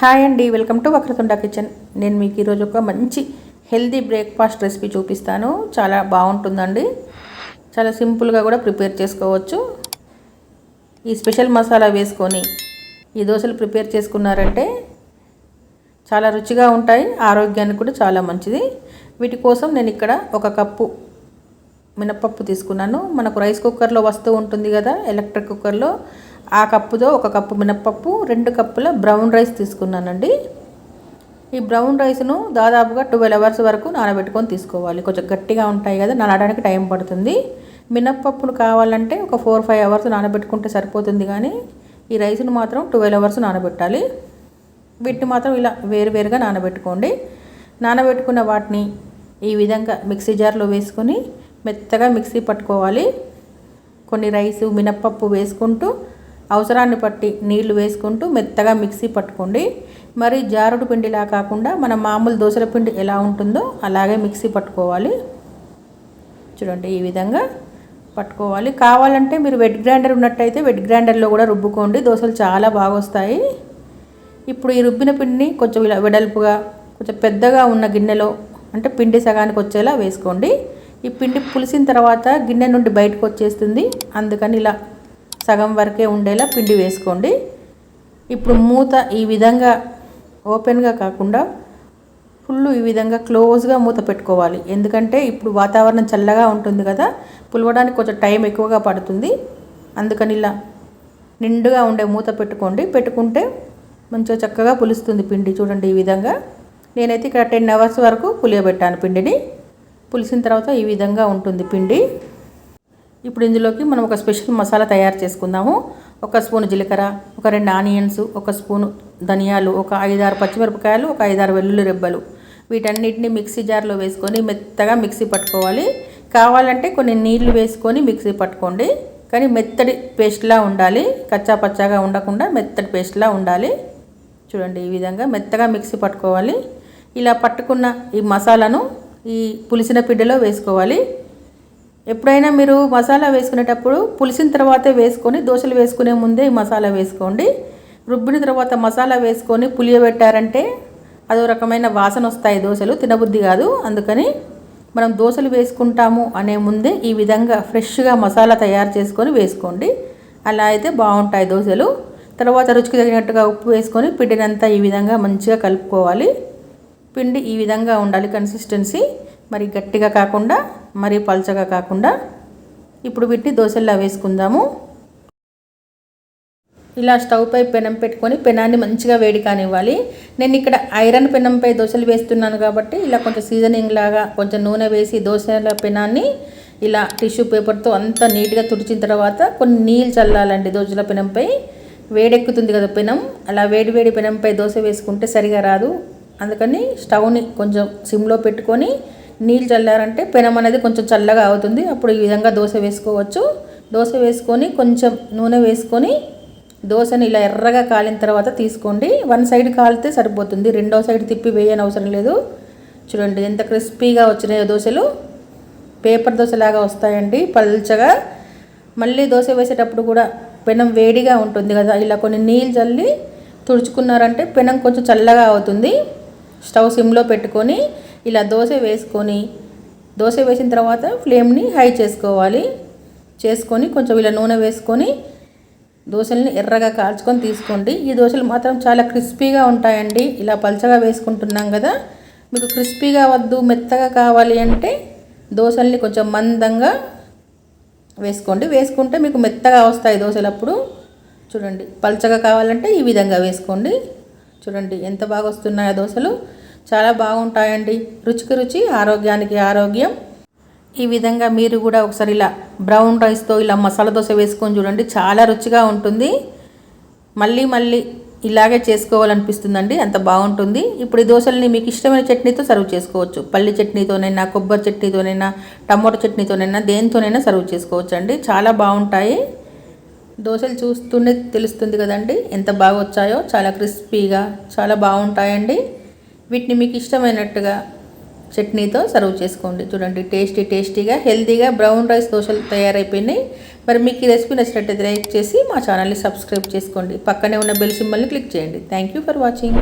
Hi అండి welcome to Vakratunda kitchen. నేను మీకు ఈరోజు ఒక మంచి హెల్దీ బ్రేక్ఫాస్ట్ రెసిపీ చూపిస్తాను. చాలా బాగుంటుందండి. చాలా సింపుల్గా కూడా ప్రిపేర్ చేసుకోవచ్చు. ఈ స్పెషల్ మసాలా వేసుకొని ఈ దోశలు ప్రిపేర్ చేసుకున్నారంటే చాలా రుచిగా ఉంటాయి ఆరోగ్యానికి కూడా చాలా మంచిది. వీటి కోసం నేను ఇక్కడ ఒక కప్పు మినపప్పు తీసుకున్నాను. మనకు రైస్ కుక్కర్లో వస్తూ ఉంటుంది కదా ఎలక్ట్రిక్ కుక్కర్లో ఆ కప్పుతో ఒక కప్పు మినప్పప్పు రెండు కప్పుల బ్రౌన్ రైస్ తీసుకున్నానండి. ఈ బ్రౌన్ రైస్ను దాదాపుగా ట్వెల్వ్ అవర్స్ వరకు నానబెట్టుకొని తీసుకోవాలి. కొంచెం గట్టిగా ఉంటాయి కదా నానడానికి టైం పడుతుంది. మినప్పప్పును కావాలంటే ఒక ఫోర్ ఫైవ్ అవర్స్ నానబెట్టుకుంటే సరిపోతుంది కానీ ఈ రైస్ను మాత్రం ట్వెల్వ్ అవర్స్ నానబెట్టాలి. వీటిని మాత్రం ఇలా వేరువేరుగా నానబెట్టుకోండి. నానబెట్టుకున్న వాటిని ఈ విధంగా మిక్సీ జార్లో వేసుకొని మెత్తగా మిక్సీ పట్టుకోవాలి. కొన్ని రైసు మినప్పప్పు వేసుకుంటూ అవసరాన్ని బట్టి నీళ్ళు వేసుకుంటూ మెత్తగా మిక్సీ పట్టుకోండి. మరి జారుడు పిండిలా కాకుండా మన మామూలు దోశల పిండి ఎలా ఉంటుందో అలాగే మిక్సీ పట్టుకోవాలి. చూడండి ఈ విధంగా పట్టుకోవాలి. కావాలంటే మీరు వెడ్ గ్రైండర్ ఉన్నట్టయితే వెడ్ గ్రైండర్లో కూడా రుబ్బుకోండి. దోశలు చాలా బాగా వస్తాయి. ఇప్పుడు ఈ రుబ్బిన పిండిని కొంచెం ఇలా వెడల్పుగా కొంచెం పెద్దగా ఉన్న గిన్నెలో అంటే పిండి సగానికి వచ్చేలా వేసుకోండి. ఈ పిండి పులిసిన తర్వాత గిన్నె నుండి బయటకు వచ్చేస్తుంది. అందుకని ఇలా సగం వరకే ఉండేలా పిండి వేసుకోండి. ఇప్పుడు మూత ఈ విధంగా ఓపెన్గా కాకుండా ఫుల్ ఈ విధంగా క్లోజ్గా మూత పెట్టుకోవాలి. ఎందుకంటే ఇప్పుడు వాతావరణం చల్లగా ఉంటుంది కదా పులవడానికి కొంచెం టైం ఎక్కువగా పడుతుంది. అందుకని ఇలా నిండుగా ఉండే మూత పెట్టుకోండి. పెట్టుకుంటే మంచిగా చక్కగా పులుస్తుంది పిండి చూడండి ఈ విధంగా. నేనైతే ఇక్కడ టెన్ అవర్స్ వరకు పులియబెట్టాను పిండిని. పులిసిన తర్వాత ఈ విధంగా ఉంటుంది పిండి. ఇప్పుడు ఇందులోకి మనం ఒక స్పెషల్ మసాలా తయారు చేసుకుందాము. ఒక స్పూన్ జీలకర్ర ఒక రెండు ఆనియన్స్ ఒక స్పూన్ ధనియాలు ఒక ఐదారు పచ్చిమిరపకాయలు ఒక ఐదారు వెల్లుల్లి రెబ్బలు. వీటన్నిటిని మిక్సీ జార్లో వేసుకొని మెత్తగా మిక్సీ పట్టుకోవాలి. కావాలంటే కొన్ని నీళ్ళు వేసుకొని మిక్సీ పట్టుకోండి. కానీ మెత్తడి పేస్ట్లా ఉండాలి. కచ్చా పచ్చాగా ఉండకుండా మెత్తడి పేస్ట్లా ఉండాలి. చూడండి ఈ విధంగా మెత్తగా మిక్సీ పట్టుకోవాలి. ఇలా పట్టుకున్న ఈ మసాలాను ఈ పులిసిన పిడ్డలో వేసుకోవాలి. ఎప్పుడైనా మీరు మసాలా వేసుకునేటప్పుడు పులిసిన తర్వాతే వేసుకొని దోశలు వేసుకునే ముందే ఈ మసాలా వేసుకోండి. రుబ్బిన తర్వాత మసాలా వేసుకొని పులియబెట్టారంటే అదో రకమైన వాసన వస్తాయి దోశలు తినబుద్ధి కాదు. అందుకని మనం దోశలు వేసుకుంటాము అనే ముందే ఈ విధంగా ఫ్రెష్గా మసాలా తయారు చేసుకొని వేసుకోండి. అలా అయితే బాగుంటాయి దోశలు. తర్వాత రుచికి తగినట్టుగా ఉప్పు వేసుకొని పిండినంతా ఈ విధంగా మంచిగా కలుపుకోవాలి. పిండి ఈ విధంగా ఉండాలి కన్సిస్టెన్సీ మరి గట్టిగా కాకుండా మరి పల్చగా కాకుండా ఇప్పుడు వీటిని దోశల్లా వేసుకుందాము. ఇలా స్టవ్ పై పెనం పెట్టుకొని పెనాన్ని మంచిగా వేడి కానివ్వాలి. నేను ఇక్కడ ఐరన్ పెనంపై దోశలు వేస్తున్నాను కాబట్టి ఇలా కొంచెం సీజనింగ్ లాగా కొంచెం నూనె వేసి దోశల పెనాన్ని ఇలా టిష్యూ పేపర్తో అంతా నీట్గా తుడిచిన తర్వాత కొన్ని నీళ్ళు చల్లాలండి దోశల పెనంపై వేడెక్కుతుంది కదా పెనం. అలా వేడి వేడి పెనంపై దోశ వేసుకుంటే సరిగా రాదు. అందుకని స్టవ్ని కొంచెం సిమ్లో పెట్టుకొని నీళ్ళు చల్లారంటే పెనం అనేది కొంచెం చల్లగా అవుతుంది. అప్పుడు ఈ విధంగా దోశ వేసుకోవచ్చు. దోశ వేసుకొని కొంచెం నూనె వేసుకొని దోశని ఇలా ఎర్రగా కాలిన తర్వాత తీసుకోండి. వన్ సైడ్ కాలితే సరిపోతుంది. రెండో సైడ్ తిప్పి వేయని అవసరం లేదు. చూడండి ఎంత క్రిస్పీగా వచ్చినాయో దోశలు. పేపర్ దోశలాగా వస్తాయండి పల్చగా. మళ్ళీ దోశ వేసేటప్పుడు కూడా పెనం వేడిగా ఉంటుంది కదా ఇలా కొన్ని నీళ్ళు చల్లి తుడుచుకున్నారంటే పెనం కొంచెం చల్లగా అవుతుంది. స్టవ్ సిమ్లో పెట్టుకొని ఇలా దోశ వేసుకొని దోశ వేసిన తర్వాత ఫ్లేమ్ని హై చేసుకోవాలి. చేసుకొని కొంచెం ఇలా నూనె వేసుకొని దోశల్ని ఎర్రగా కాల్చుకొని తీసుకోండి. ఈ దోశలు మాత్రం చాలా క్రిస్పీగా ఉంటాయండి. ఇలా పల్చగా వేసుకుంటున్నాం కదా మీకు క్రిస్పీగా వద్దు మెత్తగా కావాలి అంటే దోశల్ని కొంచెం మందంగా వేసుకోండి. వేసుకుంటే మీకు మెత్తగా వస్తాయి దోశలు అప్పుడు చూడండి పల్చగా కావాలంటే ఈ విధంగా వేసుకోండి. చూడండి ఎంత బాగా వస్తున్నాయో దోశలు. చాలా బాగుంటాయండి. రుచికి రుచి ఆరోగ్యానికి ఆరోగ్యం. ఈ విధంగా మీరు కూడా ఒకసారి ఇలా బ్రౌన్ రైస్తో ఇలా మసాలా దోశ వేసుకొని చూడండి. చాలా రుచిగా ఉంటుంది. మళ్ళీ మళ్ళీ ఇలాగే చేసుకోవాలనిపిస్తుందండి. అంత బాగుంటుంది. ఇప్పుడు ఈ దోశల్ని మీకు ఇష్టమైన చట్నీతో సర్వ్ చేసుకోవచ్చు. పల్లి చట్నీతోనైనా కొబ్బరి చట్నీతోనైనా టమాటో చట్నీతోనైనా దేనితోనైనా సర్వ్ చేసుకోవచ్చు అండి చాలా బాగుంటాయి. దోశలు చూస్తూనే తెలుస్తుంది కదండి. ఎంత బాగా వచ్చాయో. చాలా క్రిస్పీగా చాలా బాగుంటాయండి. వీటిని మీకు ఇష్టమైనట్టుగా చట్నీతో సర్వ్ చేసుకోండి. చూడండి టేస్టీ టేస్టీగా హెల్తీగా బ్రౌన్ రైస్ దోశలు తయారైపోయినాయి. మరి మీకు ఈ రెసిపీ నచ్చినట్టయితే లైక్ చేసి మా ఛానల్ని సబ్స్క్రైబ్ చేసుకోండి. పక్కనే ఉన్న బెల్ సింబల్ని క్లిక్ చేయండి. Thank you for watching.